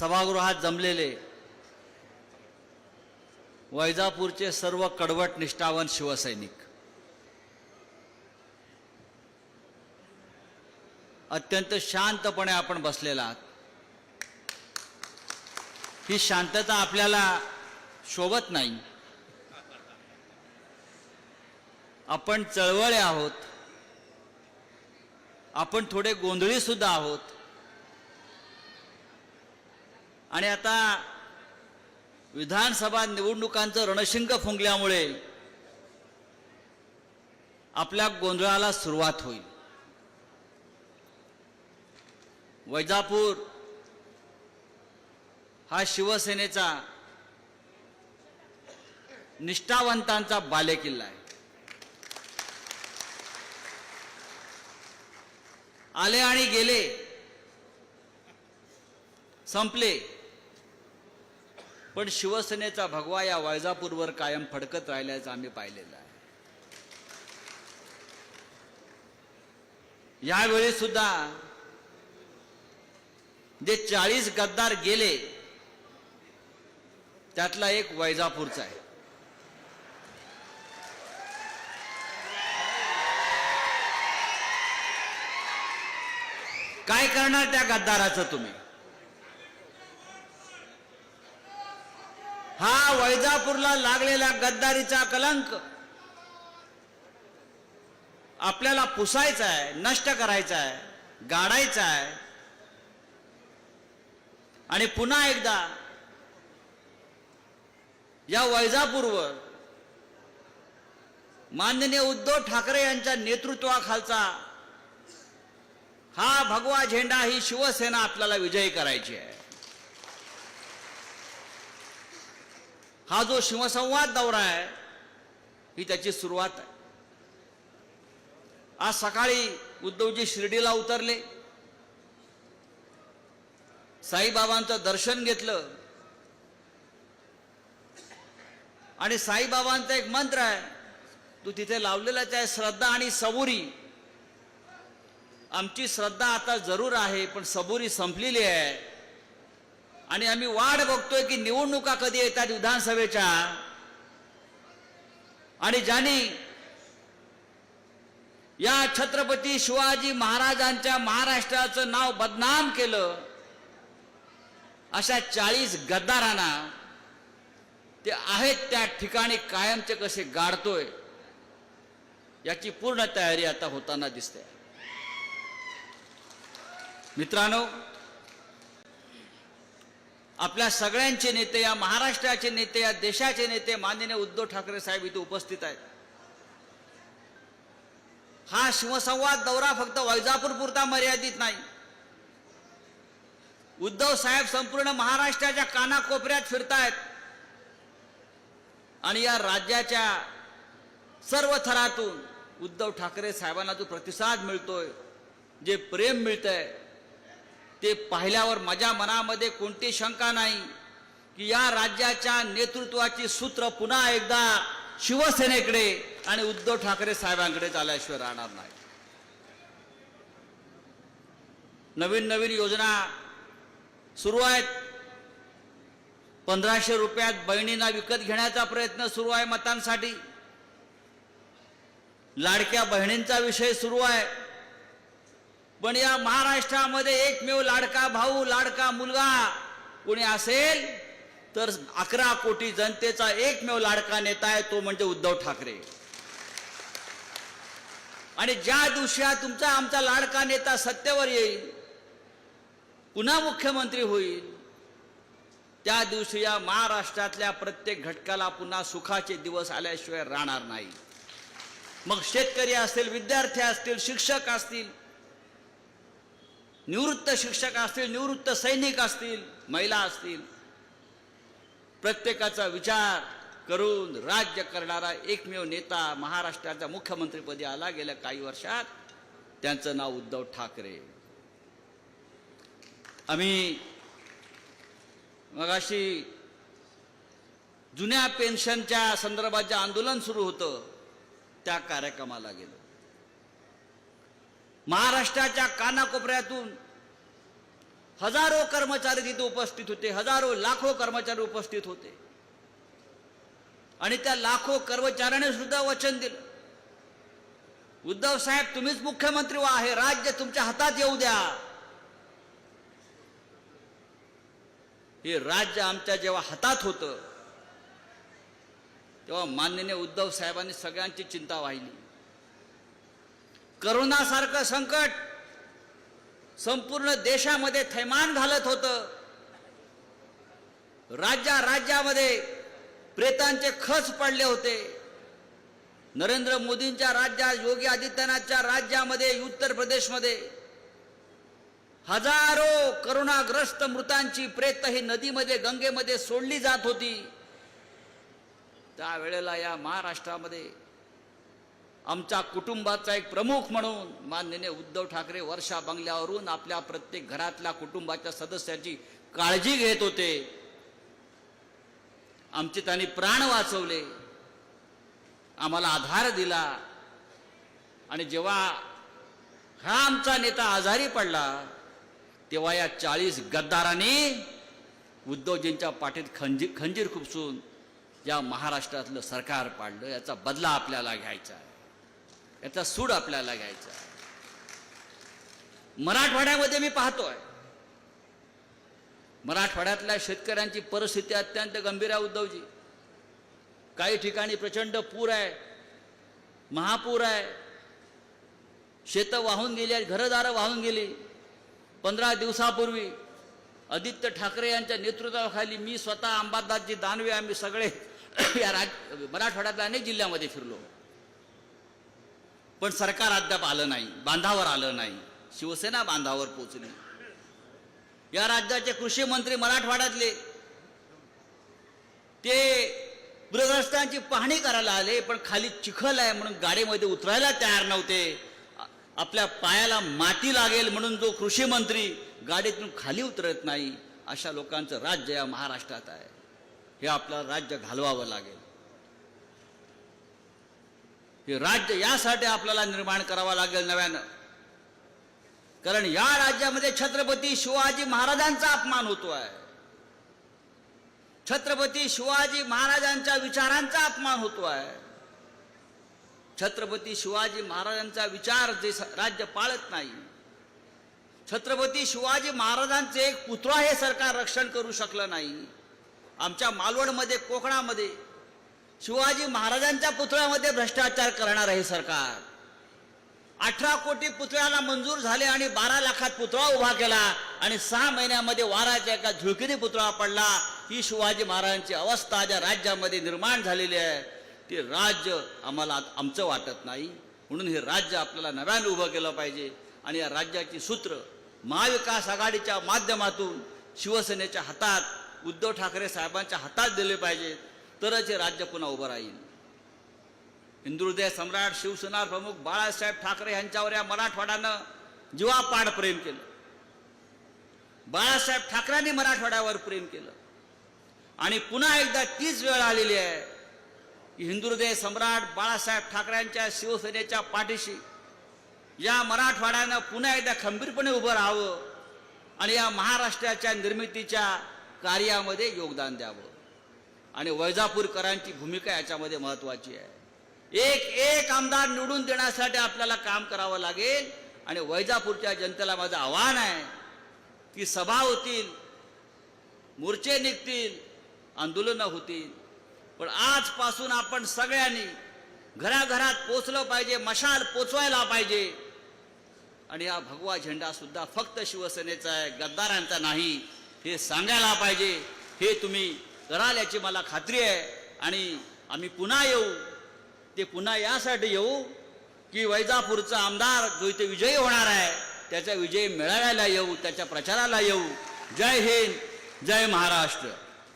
सभागृहात जमलेले वैजापूरचे सर्व कडवट निष्ठावन शिवसैनिक. अत्यंत शांतपणे आपण बसलेला आहात. ही शांतता आपल्याला शोभत नाही. आपण चळवळे आहोत. आपण थोडे गोंधळी सुद्धा आहोत. आणि आता विधानसभा निवडणुकांचं रणशिंग फुंकल्यामुळे आपल्या गोंधळाला सुरुवात होईल. वैजापूर हा शिवसेनेचा निष्ठावंतांचा बालेकिल्ला आहे. आले आणि गेले संपले. पण शिवसेनेचा भगवा या वैजापूरवर कायम फडकत राहिल्याचं आम्ही पाहिलेलं आहे. यावेळी सुद्धा जे चाळीस गद्दार गेले त्यातला एक वैजापूरचा आहे. काय करणार त्या गद्दाराचं तुम्ही? हा वैजापूरला लागलेला गद्दारीचा कलंक आपल्याला पुसायचा आहे नष्ट करायचा आहे गाडायचा आहे. आणि पुन्हा एकदा या वैजापूरवर माननीय उद्धव ठाकरे यांच्या नेतृत्वाखालचा हा भगवा झेंडा ही शिवसेना आपल्याला विजयी करायची आहे. हा जो शिवसंवाद दौरा आहे ही त्याची सुरुवात आहे. आज सकाळी उद्धवजी शिर्डीला उतरले. साईबाबांचं दर्शन घेतलं. आणि साईबाबांचा एक मंत्र आहे तू तिथे लावलेलाच आहे श्रद्धा आणि सबुरी. आमची श्रद्धा आता जरूर आहे पण सबुरी संपलेली आहे. आणि आम्ही वाट बघतोय की निवडणुका कधी येतात विधानसभेच्या? आणि ज्यांनी या छत्रपती शिवाजी महाराजांच्या महाराष्ट्राचं नाव बदनाम केलं अशा चाळीस गद्दारांना ते आहेत त्या ठिकाणी कायमचे कसे गाडतोय याची पूर्ण तयारी आता होताना दिसते. मित्रांनो आपल्या सगळ्यांचे नेते या महाराष्ट्राचे नेते या देशाचे नेते माननीय उद्धव ठाकरे साहेब इथे उपस्थित आहेत. हा शिवसंवाद दौरा फक्त वैजापूर पुरता मर्यादित नाही. उद्धव साहेब संपूर्ण महाराष्ट्राच्या कानाकोपऱ्यात फिरतायत. आणि या राज्याच्या सर्व थरातून उद्धव ठाकरे साहेबांना जो प्रतिसाद मिळतोय जे प्रेम मिळतंय ते पाहिल्यावर माझ्या मनामध्ये कोणती शंका नाही की या राज्याच्या नेतृत्वाची सूत्र पुन्हा एकदा शिवसेनेकडे आणि उद्धव ठाकरे साहेबांकडे चालल्याशिवाय राहणार नाही. नवीन नवीन योजना सुरू आहेत. पंधराशे रुपयात बहिणींना विकत घेण्याचा प्रयत्न सुरू आहे मतांसाठी. लाडक्या बहिणींचा विषय सुरू आहे. पण या महाराष्ट्रामध्ये एकमेव लाडका भाऊ लाडका मुलगा कोणी असेल तर अकरा कोटी जनतेचा एकमेव लाडका नेता आहे तो म्हणजे उद्धव ठाकरे. आणि ज्या दिवशी तुमचा आमचा लाडका नेता सत्तेवर येईल पुन्हा मुख्यमंत्री होईल त्या दिवशी या महाराष्ट्रातल्या प्रत्येक घटकाला पुन्हा सुखाचे दिवस आल्याशिवाय राहणार नाही. मग शेतकरी असतील विद्यार्थी असतील शिक्षक असतील निवृत्त शिक्षक असतील निवृत्त सैनिक असतील महिला असतील प्रत्येकाचा विचार करून राज्य करणारा एकमेव नेता महाराष्ट्राच्या मुख्यमंत्रीपदी आला गेल्या काही वर्षात. त्यांचं नाव उद्धव ठाकरे. आम्ही मगाशी जुन्या पेन्शनच्या संदर्भात जे आंदोलन सुरू होतं त्या कार्यक्रमाला गेलो. महाराष्ट्राच्या कानाकोपऱ्यातून हजारो कर्मचारी तिथे उपस्थित होते हजारो लाखो कर्मचारी उपस्थित होते. आणि त्या लाखो कर्मचाऱ्याने सुद्धा वचन दिलं. उद्धव साहेब तुम्हीच मुख्यमंत्री व्हा हे राज्य तुमच्या हातात येऊ द्या. हे राज्य आमच्या जेव्हा हातात होतं तेव्हा माननीय उद्धव साहेबांनी सगळ्यांची चिंता वाहिली. करोनासारखं संकट संपूर्ण देशामध्ये थैमान घालत होतं. राज्या राज्यामध्ये प्रेतांचे खच पडले होते. नरेंद्र मोदींच्या राज्यात योगी आदित्यनाथच्या राज्यामध्ये उत्तर प्रदेशमध्ये हजारो करोनाग्रस्त मृतांची प्रेत ही नदीमध्ये गंगेमध्ये सोडली जात होती. त्यावेळेला या महाराष्ट्रामध्ये आमच्या कुटुंबाचा एक प्रमुख म्हणून माननीय उद्धव ठाकरे वर्षा बंगल्यावरून आपल्या प्रत्येक घरातल्या कुटुंबाच्या सदस्याची काळजी घेत होते. आमचे त्यांनी प्राण वाचवले. आम्हाला आधार दिला. आणि जेव्हा हा आमचा नेता आजारी पडला तेव्हा या चाळीस गद्दारांनी उद्धवजींच्या पाठीत खंजीर खंजीर खुपसून या महाराष्ट्रातलं सरकार पाडलं. याचा बदला आपल्याला घ्यायचा आहे. याचा सूड आपल्याला घ्यायचा मराठवाड्यामध्ये मी पाहतोय. मराठवाड्यातल्या शेतकऱ्यांची परिस्थिती अत्यंत गंभीर आहे उद्धवजी. काही ठिकाणी प्रचंड पूर आहे महापूर आहे. शेतं वाहून गेली आहेत घरदारं वाहून गेली. पंधरा दिवसापूर्वी आदित्य ठाकरे यांच्या नेतृत्वाखाली मी स्वतः अंबादासजी दानवे आम्ही सगळे या राज मराठवाड्यातल्या अनेक जिल्ह्यामध्ये फिरलो. पण सरकार अद्याप आलं नाही बांधावर आलं नाही शिवसेना बांधावर पोचली. या राज्याचे कृषी मंत्री मराठवाड्यातले ते पूरग्रस्तांची पाहणी करायला आले पण खाली चिखल आहे म्हणून गाडीमध्ये उतरायला तयार नव्हते. आपल्या पायाला माती लागेल म्हणून जो कृषी मंत्री गाडीतून खाली उतरत नाही अशा लोकांचं राज्य या महाराष्ट्रात आहे. हे आपलं राज्य घालवावं लागेल. हे राज्य यासाठी आपल्याला निर्माण करावं लागेल नव्यानं. कारण या राज्यामध्ये छत्रपती शिवाजी महाराजांचा अपमान होतो आहे छत्रपती शिवाजी महाराजांच्या विचारांचा अपमान होतो आहे छत्रपती शिवाजी महाराजांचा विचार जे राज्य पाळत नाही. छत्रपती शिवाजी महाराजांचे एक पुतळा हे सरकार रक्षण करू शकलं नाही. आमच्या मालवणमध्ये कोकणामध्ये शिवाजी महाराजांच्या पुतळ्यामध्ये भ्रष्टाचार करणार आहे सरकार. अठरा कोटी पुतळ्याला मंजूर झाले आणि बारा लाखात पुतळा उभा केला आणि सहा महिन्यामध्ये वाराच्या एका झुळकीने पुतळा पडला. ही शिवाजी महाराजांची अवस्था ज्या राज्यामध्ये निर्माण झालेली आहे ते राज्य आम्हाला आमचं वाटत नाही. म्हणून हे राज्य आपल्याला नव्याने उभं केलं पाहिजे आणि या राज्याची सूत्र महाविकास आघाडीच्या माध्यमातून शिवसेनेच्या हातात उद्धव ठाकरे साहेबांच्या हातात दिले पाहिजेत तरच हे राज्य पुन्हा उभं राहील. हिंदुहृदय सम्राट शिवसेना प्रमुख बाळासाहेब ठाकरे यांच्यावर या मराठवाड्यानं जीवापाड प्रेम केलं. बाळासाहेब ठाकरेंनी मराठवाड्यावर प्रेम केलं. आणि पुन्हा एकदा तीच वेळ आलेली आहे की हिंदुहृदय सम्राट बाळासाहेब ठाकरेंच्या शिवसेनेच्या पाठीशी या मराठवाड्यानं पुन्हा एकदा खंबीरपणे उभं राहावं आणि या महाराष्ट्राच्या निर्मितीच्या कार्यामध्ये योगदान द्यावं. आणि वैजापूरकरांची भूमिका याच्यामध्ये महत्वाची आहे. एक एक आमदार निवडून देण्यासाठी आपल्याला काम करावं लागेल आणि वैजापूरच्या जनतेला माझं आव्हान आहे की सभा होतील मोर्चे निघतील आंदोलनं होतील. पण आजपासून आपण सगळ्यांनी घराघरात पोचलं पाहिजे मशाल पोचवायला पाहिजे. आणि हा भगवा झेंडा सुद्धा फक्त शिवसेनेचा आहे गद्दारांचा नाही हे सांगायला पाहिजे हे तुम्ही कराल याची मला खात्री आहे. आणि आम्ही पुन्हा येऊ. ते पुन्हा यासाठी येऊ की वैजापूरचा आमदार जो इथे विजयी होणार आहे त्याचा विजय मिळाव्याला येऊ त्याच्या प्रचाराला येऊ. जय हिंद जय महाराष्ट्र.